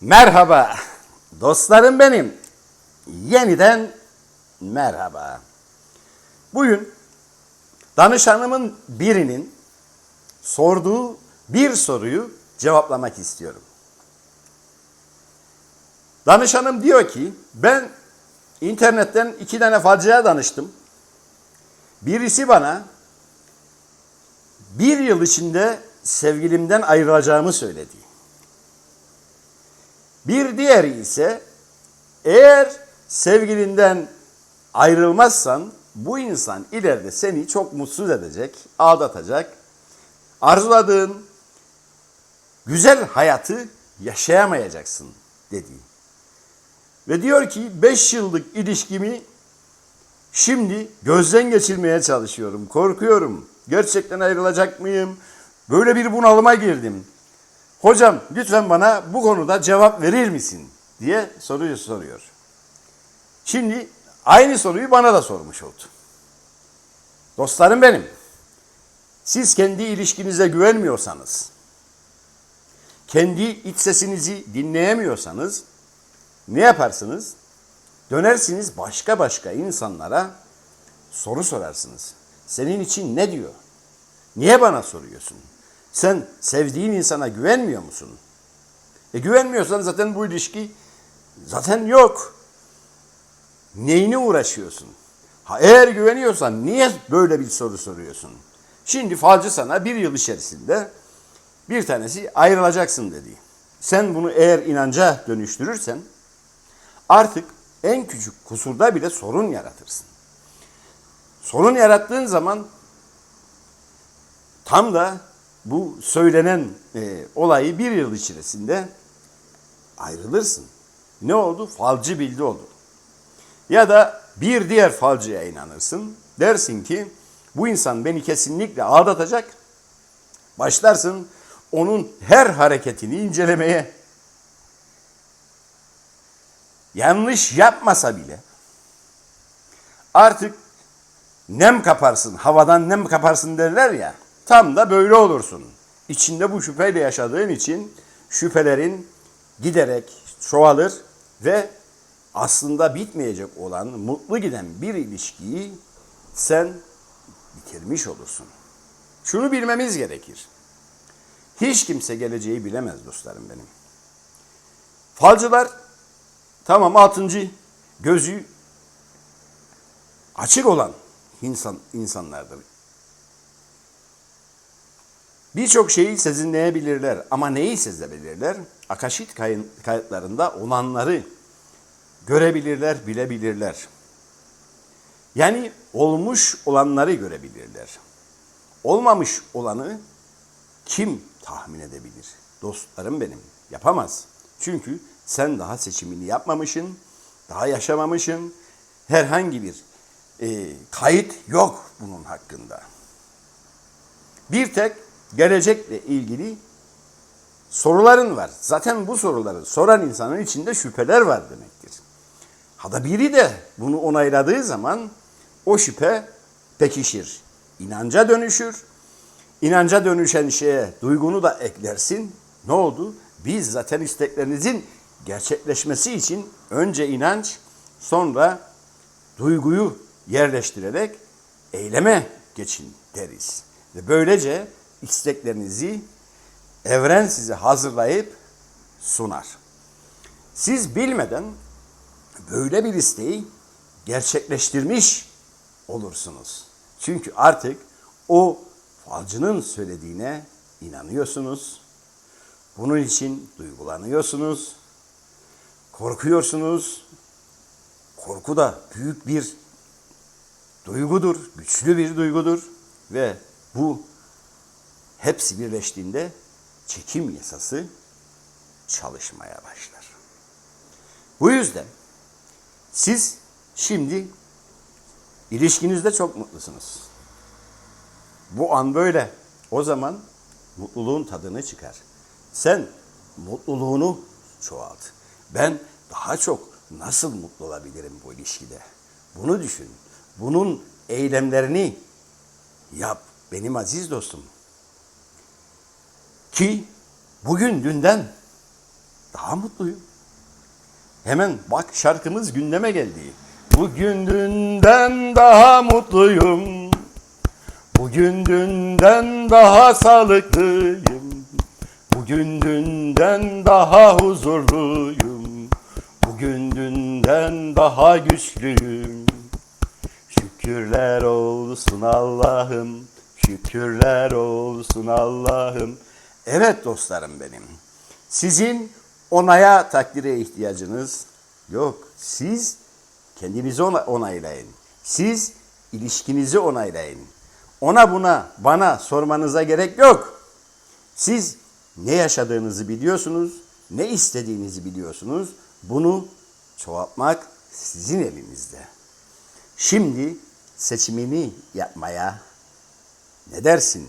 Merhaba dostlarım benim. Yeniden merhaba. Bugün danışanımın birinin sorduğu bir soruyu cevaplamak istiyorum. Danışanım diyor ki ben internetten iki tane falcıya danıştım. Birisi bana bir yıl içinde sevgilimden ayrılacağımı söyledi. Bir diğeri ise eğer sevgilinden ayrılmazsan bu insan ileride seni çok mutsuz edecek, aldatacak. Arzuladığın güzel hayatı yaşayamayacaksın dedi. Ve diyor ki 5 yıllık ilişkimi şimdi gözden geçirmeye çalışıyorum. Korkuyorum. Gerçekten ayrılacak mıyım? Böyle bir bunalıma girdim. Hocam lütfen bana bu konuda cevap verir misin? diye soruyu soruyor. Şimdi aynı soruyu bana da sormuş oldu. Dostlarım benim. Siz kendi ilişkinize güvenmiyorsanız, kendi iç sesinizi dinleyemiyorsanız ne yaparsınız? Dönersiniz başka başka insanlara soru sorarsınız. Senin için ne diyor? Niye bana soruyorsun? Sen sevdiğin insana güvenmiyor musun? E güvenmiyorsan zaten bu ilişki zaten yok. Neyine uğraşıyorsun? Ha, eğer güveniyorsan niye böyle bir soru soruyorsun? Şimdi falcı sana bir yıl içerisinde bir tanesi ayrılacaksın dedi. Sen bunu eğer inanca dönüştürürsen artık en küçük kusurda bile sorun yaratırsın. Sorun yarattığın zaman tam da bu söylenen e, olayı bir yıl içerisinde ayrılırsın. Ne oldu? Falcı bildi oldu. Ya da bir diğer falcıya inanırsın. Dersin ki bu insan beni kesinlikle aldatacak. Başlarsın onun her hareketini incelemeye. Yanlış yapmasa bile artık nem kaparsın, havadan nem kaparsın derler ya. Tam da böyle olursun. İçinde bu şüpheyle yaşadığın için şüphelerin giderek çoğalır ve aslında bitmeyecek olan mutlu giden bir ilişkiyi sen bitirmiş olursun. Şunu bilmemiz gerekir. Hiç kimse geleceği bilemez dostlarım benim. Falcılar tamam altıncı gözü açık olan insan insanlardır. Birçok şeyi sezinleyebilirler ama neyi sezebilirler? Akaşit kayıtlarında olanları görebilirler, bilebilirler. Yani olmuş olanları görebilirler. Olmamış olanı kim tahmin edebilir? Dostlarım benim yapamaz. Çünkü sen daha seçimini yapmamışsın, daha yaşamamışsın. Herhangi bir e, kayıt yok bunun hakkında. Bir tek gelecekle ilgili soruların var. Zaten bu soruları soran insanın içinde şüpheler var demektir. Ha da biri de bunu onayladığı zaman o şüphe pekişir. İnanca dönüşür. İnanca dönüşen şeye duygunu da eklersin. Ne oldu? Biz zaten isteklerinizin gerçekleşmesi için önce inanç, sonra duyguyu yerleştirerek eyleme geçin deriz. Ve böylece isteklerinizi evren size hazırlayıp sunar. Siz bilmeden böyle bir isteği gerçekleştirmiş olursunuz. Çünkü artık o falcının söylediğine inanıyorsunuz. Bunun için duygulanıyorsunuz. Korkuyorsunuz. Korku da büyük bir duygudur, güçlü bir duygudur ve bu hepsi birleştiğinde çekim yasası çalışmaya başlar. Bu yüzden siz şimdi ilişkinizde çok mutlusunuz. Bu an böyle. O zaman mutluluğun tadını çıkar. Sen mutluluğunu çoğalt. Ben daha çok nasıl mutlu olabilirim bu ilişkide? Bunu düşün. Bunun eylemlerini yap benim aziz dostum. Ki bugün dünden daha mutluyum. Hemen bak şarkımız gündeme geldi. Bugün dünden daha mutluyum. Bugün dünden daha sağlıklıyım. Bugün dünden daha huzurluyum. Bugün dünden daha güçlüyüm. Şükürler olsun Allah'ım. Şükürler olsun Allah'ım. Evet dostlarım benim. Sizin onaya takdire ihtiyacınız yok. Siz kendinizi ona- onaylayın. Siz ilişkinizi onaylayın. Ona buna bana sormanıza gerek yok. Siz ne yaşadığınızı biliyorsunuz, ne istediğinizi biliyorsunuz. Bunu çoğaltmak sizin elinizde. Şimdi seçimini yapmaya ne dersin?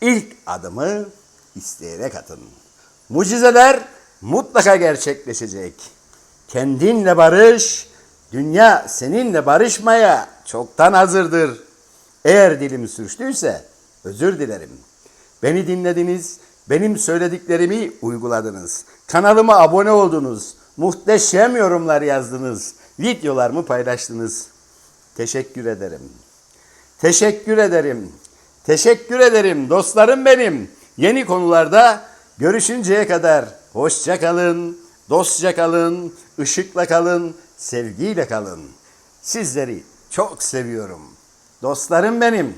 İlk adımı isteyerek atın. Mucizeler mutlaka gerçekleşecek. Kendinle barış, dünya seninle barışmaya çoktan hazırdır. Eğer dilim sürçtüyse özür dilerim. Beni dinlediniz, benim söylediklerimi uyguladınız. Kanalıma abone oldunuz, muhteşem yorumlar yazdınız, videolarımı paylaştınız. Teşekkür ederim. Teşekkür ederim. Teşekkür ederim dostlarım benim. Yeni konularda görüşünceye kadar hoşça kalın, dostça kalın, ışıkla kalın, sevgiyle kalın. Sizleri çok seviyorum. Dostlarım benim.